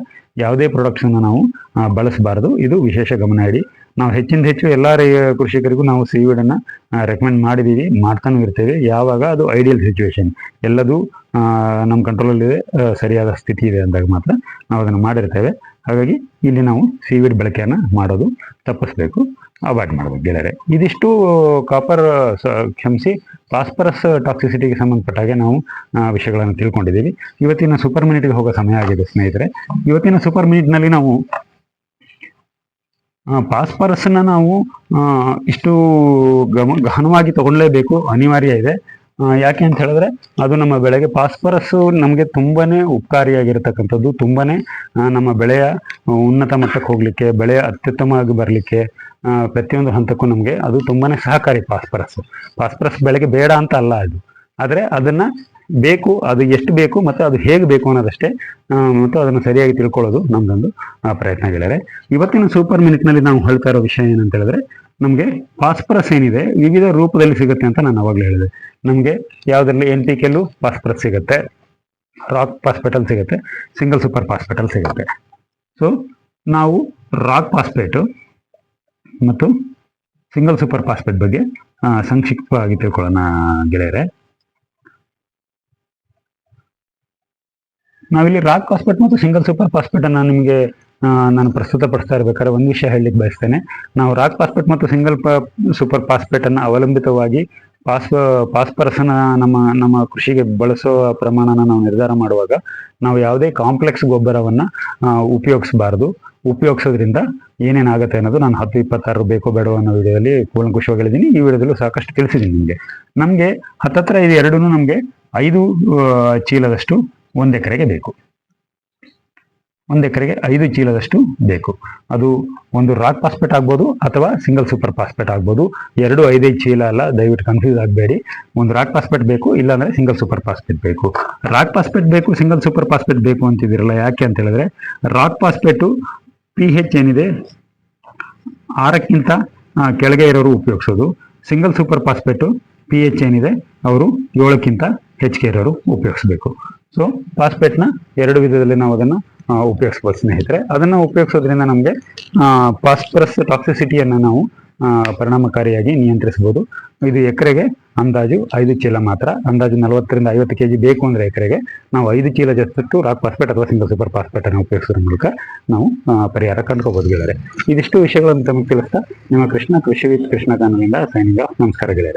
ಯಾವುದೇ ಪ್ರಾಡಕ್ಟ್ಸ್ ಅನ್ನು ನಾವು ಬಳಸಬಾರದು. ಇದು ವಿಶೇಷ ಗಮನ ಇಡಿ. ನಾವು ಹೆಚ್ಚಿನ ಹೆಚ್ಚು ಎಲ್ಲ ಕೃಷಿಕರಿಗೂ ನಾವು ಸೀವೀಡನ್ನು ಅನ್ನ ರೆಕಮೆಂಡ್ ಮಾಡಿದೀವಿ ಮಾಡ್ತಾನೂ ಇರ್ತೇವೆ. ಯಾವಾಗ ಅದು ಐಡಿಯಲ್ ಸಿಚುವೇಶನ್ ಎಲ್ಲದೂ ನಮ್ಮ ಕಂಟ್ರೋಲಲ್ಲಿದೆ ಸರಿಯಾದ ಸ್ಥಿತಿ ಇದೆ ಅಂದಾಗ ಮಾತ್ರ ನಾವು ಅದನ್ನು ಮಾಡಿರ್ತೇವೆ. ಹಾಗಾಗಿ ಇಲ್ಲಿ ನಾವು ಸೀವಿಡ್ ಬಳಕೆಯನ್ನು ಮಾಡೋದು ತಪ್ಪಿಸ್ಬೇಕು. ಅವಾಯ್ಡ್ ಮಾಡಬೇಕು ಗೆಳೆಯರೆ. ಇದಿಷ್ಟು ಕಾಪರ್ ಕ್ಷಮಿಸಿ ಫಾಸ್ಫರಸ್ ಟಾಕ್ಸಿಸಿಟಿಗೆ ಸಂಬಂಧಪಟ್ಟ ಹಾಗೆ ನಾವು ವಿಷಯಗಳನ್ನು ತಿಳ್ಕೊಂಡಿದ್ದೀವಿ. ಇವತ್ತಿನ ಸೂಪರ್ ಮಿನಿಟ್ಗೆ ಹೋಗೋ ಸಮಯ ಆಗಿದೆ ಸ್ನೇಹಿತರೆ. ಇವತ್ತಿನ ಸೂಪರ್ ಮಿನಿಟ್ನಲ್ಲಿ ನಾವು ಫಾಸ್ಫರಸ್ನ ನಾವು ಇಷ್ಟು ಗಮ ಗಹನವಾಗಿ ತಗೊಳ್ಳೇಬೇಕು ಅನಿವಾರ್ಯ ಇದೆ. ಯಾಕೆ ಅಂತ ಹೇಳಿದ್ರೆ ಅದು ನಮ್ಮ ಬೆಳೆಗೆ ಫಾಸ್ಫರಸ್ ನಮಗೆ ತುಂಬಾನೇ ಉಪಕಾರಿಯಾಗಿರ್ತಕ್ಕಂಥದ್ದು, ತುಂಬಾನೇ ನಮ್ಮ ಬೆಳೆಯ ಉನ್ನತ ಮಟ್ಟಕ್ಕೆ ಹೋಗ್ಲಿಕ್ಕೆ ಬೆಳೆ ಅತ್ಯುತ್ತಮವಾಗಿ ಬರಲಿಕ್ಕೆ ಪ್ರತಿಯೊಂದು ಹಂತಕ್ಕೂ ನಮಗೆ ಅದು ತುಂಬಾನೇ ಸಹಕಾರಿ ಫಾಸ್ಫರಸ್ ಫಾಸ್ಫರಸ್ ಬೆಳೆಗೆ ಬೇಡ ಅಂತ ಅಲ್ಲ ಅದು. ಆದರೆ ಅದನ್ನ ಬೇಕು, ಅದು ಎಷ್ಟು ಬೇಕು ಮತ್ತು ಅದು ಹೇಗೆ ಬೇಕು ಅನ್ನೋದಷ್ಟೇ ಮತ್ತು ಅದನ್ನು ಸರಿಯಾಗಿ ತಿಳ್ಕೊಳ್ಳೋದು ನಮ್ಮದೊಂದು ಪ್ರಯತ್ನ ಗೆಳೆಯರೆ ಇವತ್ತಿನ ಸೂಪರ್ ಮಿನಿಟ್ನಲ್ಲಿ ನಾವು ಹೇಳ್ತಾ ಇರೋ ವಿಷಯ ಏನಂತ ಹೇಳಿದ್ರೆ, ನಮಗೆ ಫಾಸ್ಫರಸ್ ಏನಿದೆ, ವಿವಿಧ ರೂಪದಲ್ಲಿ ಸಿಗುತ್ತೆ ಅಂತ ನಾನು ಅವಾಗಲೇ ಹೇಳಿದೆ. ನಮಗೆ ಯಾವುದರಲ್ಲಿ ಎನ್ ಪಿ ಕೆಲ್ಲು ಫಾಸ್ಫರಸ್ ಸಿಗುತ್ತೆ, ರಾಕ್ ಪಾಸ್ಪೆಟಲ್ ಸಿಗುತ್ತೆ, ಸಿಂಗಲ್ ಸೂಪರ್ ಪಾಸ್ಪೆಟಲ್ ಸಿಗುತ್ತೆ. ಸೊ ನಾವು ರಾಕ್ ಫಾಸ್ಪೇಟು ಮತ್ತು ಸಿಂಗಲ್ ಸೂಪರ್ ಫಾಸ್ಪೇಟ್ ಬಗ್ಗೆ ಸಂಕ್ಷಿಪ್ತವಾಗಿ ತಿಳ್ಕೊಳ್ಳೋಣ ಗೆಳೆಯರೆ. ನಾವಿಲ್ಲಿ ರಾಕ್ ಫಾಸ್ಫೇಟ್ ಮತ್ತು ಸಿಂಗಲ್ ಸೂಪರ್ ಫಾಸ್ಫೇಟ್ ಅನ್ನ ನಿಮಗೆ ನಾನು ಪ್ರಸ್ತುತಪಡಿಸ್ತಾ ಇರ್ಬೇಕಾದ್ರೆ ಒಂದು ವಿಷಯ ಹೇಳಲಿಕ್ಕೆ ಬಯಸ್ತೇನೆ. ನಾವು ರಾಕ್ ಫಾಸ್ಫೇಟ್ ಮತ್ತು ಸಿಂಗಲ್ ಸೂಪರ್ ಫಾಸ್ಫೇಟ್ ಅನ್ನ ಅವಲಂಬಿತವಾಗಿ ಪಾಸ್ ಪಾಸ್ಪರಸನ ನಮ್ಮ ನಮ್ಮ ಕೃಷಿಗೆ ಬಳಸೋ ಪ್ರಮಾಣನ ನಾವು ನಿರ್ಧಾರ ಮಾಡುವಾಗ ನಾವು ಯಾವುದೇ ಕಾಂಪ್ಲೆಕ್ಸ್ ಗೊಬ್ಬರವನ್ನ ಉಪಯೋಗಿಸಬಾರ್ದು. ಉಪಯೋಗಿಸೋದ್ರಿಂದ ಏನೇನಾಗುತ್ತೆ ಅನ್ನೋದು ನಾನು ಹತ್ತು, ಇಪ್ಪತ್ತಾರು ಬೇಕೋ ಬೇಡೋ ಅನ್ನೋ ವಿಡಿಯೋದಲ್ಲಿ ಕೂಲಂಕುಷವಾಗಿ ಹೇಳಿದ್ದೀನಿ ಈ ವಿಡಿಯೋದಲ್ಲೂ ಸಾಕಷ್ಟು ತಿಳಿಸಿದ್ದೀನಿ ನಿಮಗೆ. ನಮಗೆ ಹತ್ತತ್ರ ಇದು ಎರಡೂ ನಮಗೆ ಐದು ಚೀಲದಷ್ಟು ಒಂದು ಎಕರೆಗೆ ಬೇಕು. ಒಂದು ಎಕರೆಗೆ ಐದು ಚೀಲದಷ್ಟು ಬೇಕು. ಅದು ಒಂದು ರಾಕ್ ಪಾಸ್ಪೆಟ್ ಆಗ್ಬೋದು ಅಥವಾ ಸಿಂಗಲ್ ಸೂಪರ್ ಪಾಸ್ಪೆಟ್ ಆಗ್ಬೋದು. ಎರಡು ಐದೈದು ಚೀಲ ಅಲ್ಲ, ದಯವಿಟ್ಟು ಕನ್ಫ್ಯೂಸ್ ಆಗಬೇಡಿ. ಒಂದು ರಾಕ್ ಪಾಸ್ಪೆಟ್ ಬೇಕು, ಇಲ್ಲಾಂದ್ರೆ ಸಿಂಗಲ್ ಸೂಪರ್ ಪಾಸ್ಪೆಟ್ ಬೇಕು. ರಾಕ್ ಪಾಸ್ಪೆಟ್ ಬೇಕು, ಸಿಂಗಲ್ ಸೂಪರ್ ಪಾಸ್ಪೆಟ್ ಬೇಕು ಅಂತಿದ್ದೀರಲ್ಲ, ಯಾಕೆ ಅಂತ ಹೇಳಿದ್ರೆ ರಾಕ್ ಫಾಸ್ಪೇಟು ಪಿ ಹೆಚ್ ಏನಿದೆ, ಆರಕ್ಕಿಂತ ಕೆಳಗೆ ಇರೋರು ಉಪಯೋಗಿಸೋದು. Single super phosphate P H ಏನಿದೆ, ಅವರು ಏಳಕ್ಕಿಂತ ಹೆಚ್ಚಿಗೆ ಇರೋರು ಉಪಯೋಗಿಸ್ಬೇಕು. ಸೊ ಫಾಸ್ಫೇಟ್ನ ಎರಡು ವಿಧದಲ್ಲಿ ನಾವು ಅದನ್ನು ಉಪಯೋಗಿಸ್ಬೋದು ಸ್ನೇಹಿತರೆ. ಅದನ್ನು ಉಪಯೋಗಿಸೋದ್ರಿಂದ ನಮಗೆ ಫಾಸ್ಫರಸ್ ಟಾಕ್ಸಿಸಿಟಿಯನ್ನು ನಾವು ಪರಿಣಾಮಕಾರಿಯಾಗಿ ನಿಯಂತ್ರಿಸಬಹುದು. ಇದು ಎಕರೆಗೆ ಅಂದಾಜು ಐದು ಚೀಲ ಮಾತ್ರ. ಅಂದಾಜು ನಲವತ್ತರಿಂದ ಐವತ್ತು ಕೆ ಜಿ ಬೇಕು ಅಂದರೆ ಎಕರೆಗೆ. ನಾವು ಐದು ಚೀಲ ಜಸ್ಟು ರಾಕ್ ಫಾಸ್ಫೇಟ್ ಅಥವಾ ಸಿಂಗಲ್ ಸೂಪರ್ ಫಾಸ್ಫೇಟ್ ಅನ್ನು ಉಪಯೋಗಿಸೋದ್ರ ಮೂಲಕ ನಾವು ಪರಿಹಾರ ಕಂಡುಕೋಬಹುದು ಗೆಳೆಯರೆ. ಇದಿಷ್ಟು ವಿಷಯಗಳನ್ನು ತಮಗೆ ತಿಳಿಸ್ತಾ ನಿಮ್ಮ ಕೃಷ್ಣ ಕೃಷಿ ವಿತ್ ಕೃಷ್ಣ ಕಾನೂನಿಂದ ಸೈನಿಂಗ್ ನಮಸ್ಕಾರ